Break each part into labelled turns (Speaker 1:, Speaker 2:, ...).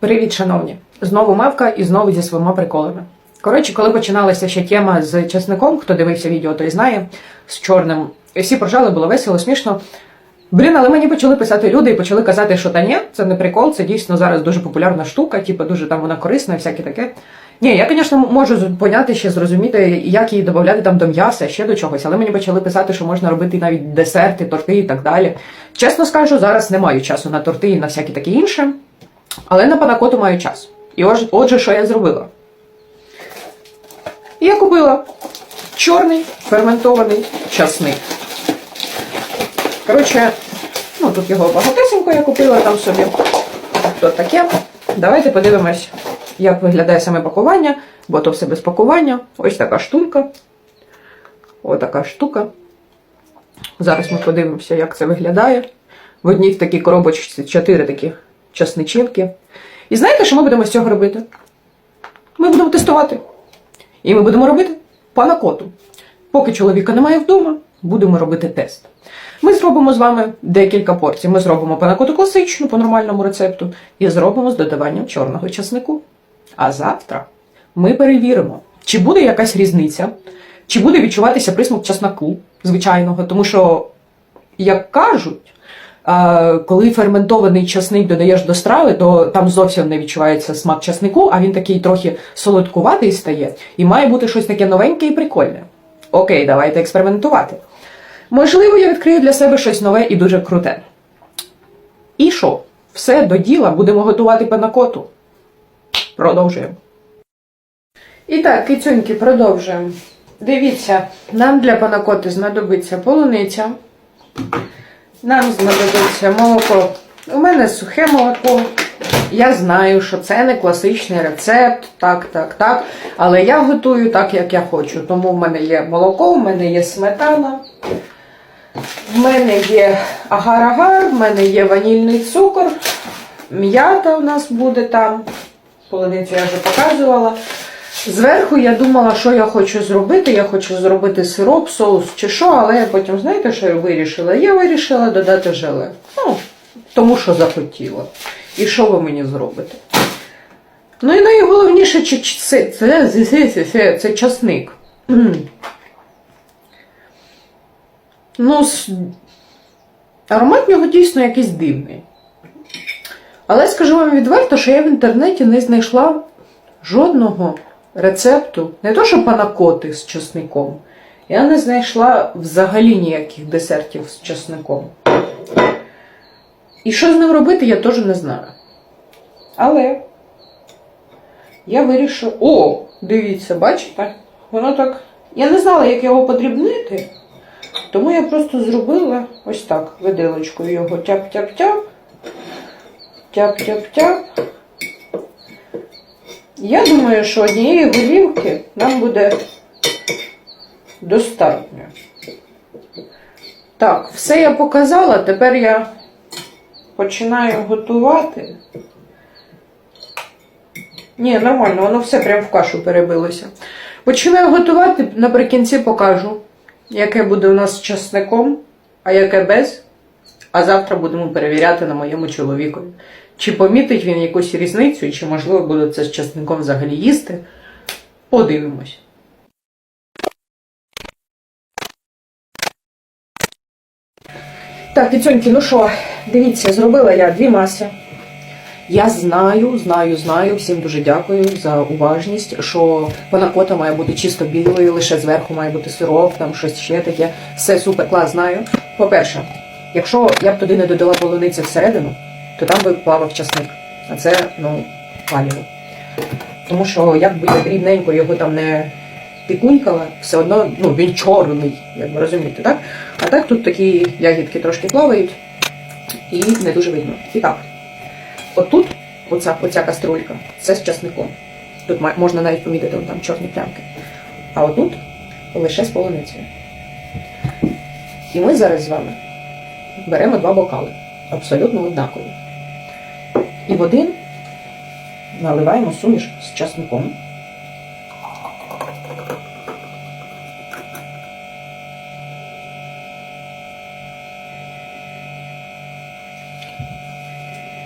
Speaker 1: Привіт, шановні! Знову мавка і знову зі своїми приколами. Коротше, коли починалася ще тема з часником, хто дивився відео, той знає, з чорним, всі поржали, було весело, смішно. Блін, але мені почали писати люди і почали казати, що та ні, це не прикол, це дійсно зараз дуже популярна штука, типу дуже там вона корисна і всяке таке. Ні, я, звісно, можу поняти ще зрозуміти, як її додати там до м'яса, ще до чогось, але мені почали писати, що можна робити навіть десерти, торти і так далі. Чесно скажу, зараз не маю часу на торти і на всяке таке інше. Але на панакоту маю час. І отже, що я зробила? Я купила чорний ферментований часник. Коротше, ну тут його багатесенько я купила там собі. То таке. Давайте подивимось, як виглядає саме пакування, бо то все без пакування. Ось така штука. Ось така штука. Зараз ми подивимося, як це виглядає. В одній в такій коробочці чотири такі часничинки. І знаєте, що ми будемо з цього робити? Ми будемо тестувати. І ми будемо робити панакоту. Поки чоловіка немає вдома, будемо робити тест. Ми зробимо з вами декілька порцій. Ми зробимо панакоту класичну по нормальному рецепту і зробимо з додаванням чорного часнику. А завтра ми перевіримо, чи буде якась різниця, чи буде відчуватися присмак часнику звичайного, тому що, як кажуть, коли ферментований часник додаєш до страви, то там зовсім не відчувається смак часнику, а він такий трохи солодкуватий стає, і має бути щось таке новеньке і прикольне. Окей, давайте експериментувати. Можливо, я відкрию для себе щось нове і дуже круте. І що? Все до діла будемо готувати панакоту. Продовжуємо. І так, кицюньки, продовжуємо. Дивіться, нам для панакоти знадобиться полуниця. Нам знадобиться молоко. У мене сухе молоко. Я знаю, що це не класичний рецепт, так, так, так. Але я готую так, як я хочу. Тому в мене є молоко, в мене є сметана, в мене є агар-агар, в мене є ванільний цукор, м'ята у нас буде там. Полуницю я вже показувала. Зверху я думала, що я хочу зробити. Я хочу зробити сироп, соус чи що, але я потім, знаєте, що я вирішила? Я вирішила додати желе. Ну, тому що захотіла. І що ви мені зробите? Ну і найголовніше, чи- це, це, це, це, це, часник. Ну, аромат в нього дійсно якийсь дивний. Але скажу вам відверто, що я в інтернеті не знайшла жодного рецепту, не то що панакоти з часником. Я не знайшла взагалі ніяких десертів з часником. І що з ним робити, я теж не знаю. Але я вирішила. О, дивіться, бачите? Воно так. Я не знала, як його подрібнити. Тому я просто зробила ось так, виделочкою його тяп-тяп-тяп. Тяп-тяп-тяп. Я думаю, що однієї голівки нам буде достатньо. Так, все я показала, тепер я починаю готувати. Ні, нормально, воно все прям в кашу перебилося. Починаю готувати, наприкінці покажу, яке буде у нас з часником, а яке без. А завтра будемо перевіряти на моєму чоловікові. Чи помітить він якусь різницю, чи можливо буде це з часником взагалі їсти. Подивимось. Так, дівчонки, ну що, дивіться, зробила я дві маси. Я знаю, знаю, знаю, всім дуже дякую за уважність, що панакота має бути чисто білою, лише зверху має бути сироп, там щось ще таке. Все супер клас, знаю. По-перше, якщо я б туди не додала полуниці всередину, то там би плавав часник. А це, ну, паліво. Тому що як би я дрібненько його там не пікунькала, все одно ну, він чорний, як ви розумієте, так? А так тут такі ягідки трошки плавають і не дуже видно. І так. Отут, оця, оця каструлька, це з часником. Тут можна навіть помітити там чорні плямки. А отут лише з полуницею. І ми зараз з вами беремо два бокали, абсолютно однакові. І в один наливаємо суміш з часником.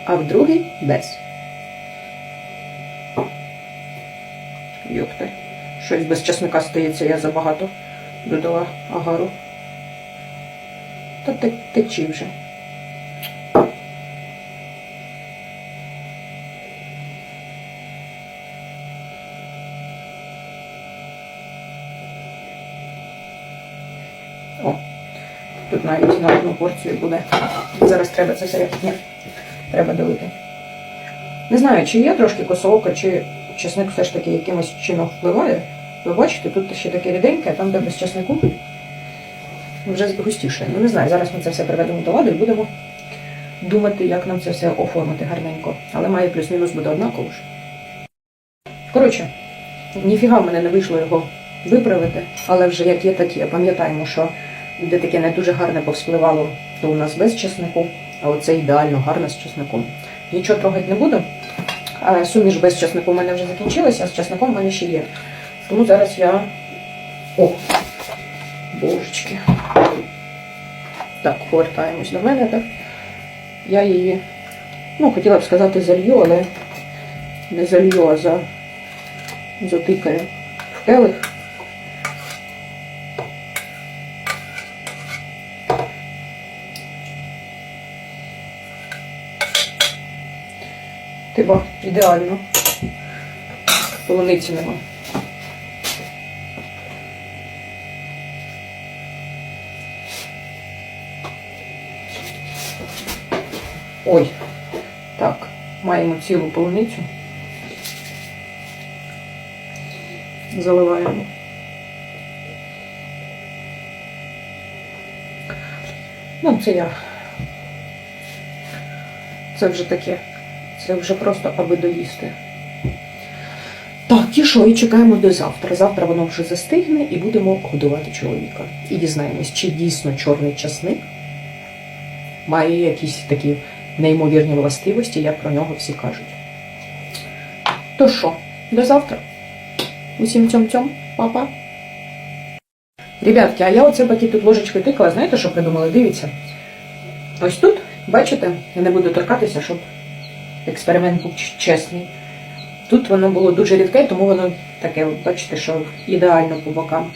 Speaker 1: А в другий без. Йохте, щось без часника стається, я забагато додала агару. Та те- течі вже. О, тут навіть на одну порцію буде. Зараз треба це все. Ні, треба долити. Не знаю, чи є трошки косоока, чи чесник все ж таки якимось чином впливає. Ви бачите, тут ще таке ріденьке, там, де без чеснику, вже густіше. Ну не знаю, зараз ми це все приведемо до ладу і будемо думати, як нам це все оформити гарненько. Але має плюс-мінус буде однаково ж. Коротше, ніфіга в мене не вийшло його виправити, але вже як є, так є. Пам'ятаємо, що де таке не дуже гарне повспливало, то у нас без чеснику, а оце ідеально гарне з чесником. Нічого трогати не буду. А суміш без чеснику в мене вже закінчилася, а з чесником в мене ще є. Тому зараз я. О! Божечки. Так, повертаємось до мене, так? Я її, ну, хотіла б сказати, залью, але не залью, а за... затикаю в келих. Типа, ідеально. Полуниці нема. Ой, так, маємо цілу полуницю. Заливаємо. Ну, це я. Це вже таке. Це вже просто аби доїсти. Так, і що? І чекаємо до завтра. Завтра воно вже застигне і будемо годувати чоловіка. І дізнаємось, чи дійсно чорний часник має якісь такі неймовірні властивості, як про нього всі кажуть. То що, до завтра. Усім цьом-цьом, папа. Ребятки, а я оце поки тут ложечкою тикала, знаєте, що придумала? Дивіться. Ось тут, бачите, я не буду торкатися, щоб експеримент був чесний. Тут воно було дуже рідке, тому воно таке, бачите, що ідеально по бокам.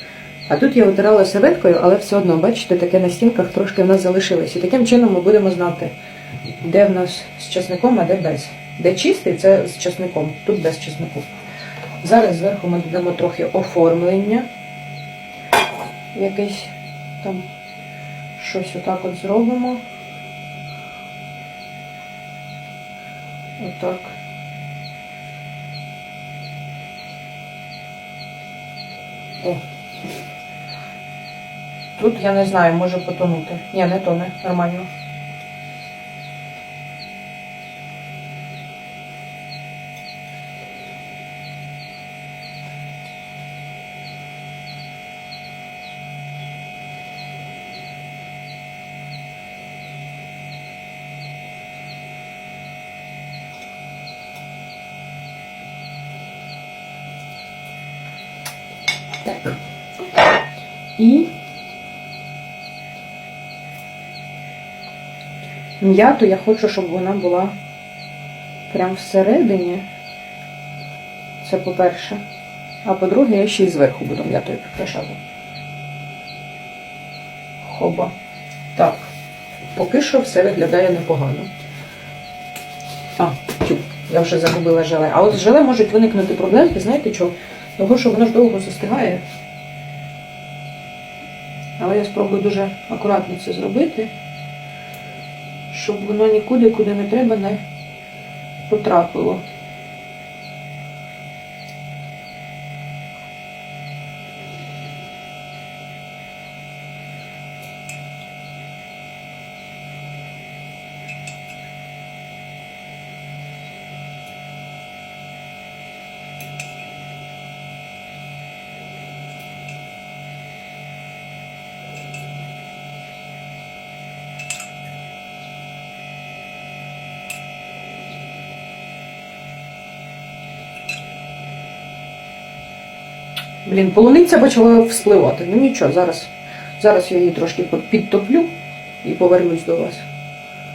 Speaker 1: А тут я витирала серветкою, але все одно, бачите, таке на стінках трошки в нас залишилось. І таким чином ми будемо знати, де в нас з чесником, а де без. Де чистий, це з чесником, тут без чеснику. Зараз зверху ми додамо трохи оформлення. Якесь там щось отак от зробимо. Отак. О. Тут я не знаю, може потонути. Ні, не тоне, нормально. Так. І м'яту я хочу, щоб вона була прям всередині. Це по-перше. А по-друге, я ще й зверху буду м'ятою прикрашати. Хоба. Так. Поки що все виглядає непогано. Я вже загубила желе. А от з желе можуть виникнути проблемки, знаєте чого? Того, що воно ж довго застигає. Але я спробую дуже акуратно це зробити, щоб воно нікуди, куди не треба, не потрапило. Блін, полуниця почала вспливати. Ну нічого, зараз, зараз я її трошки підтоплю і повернусь до вас.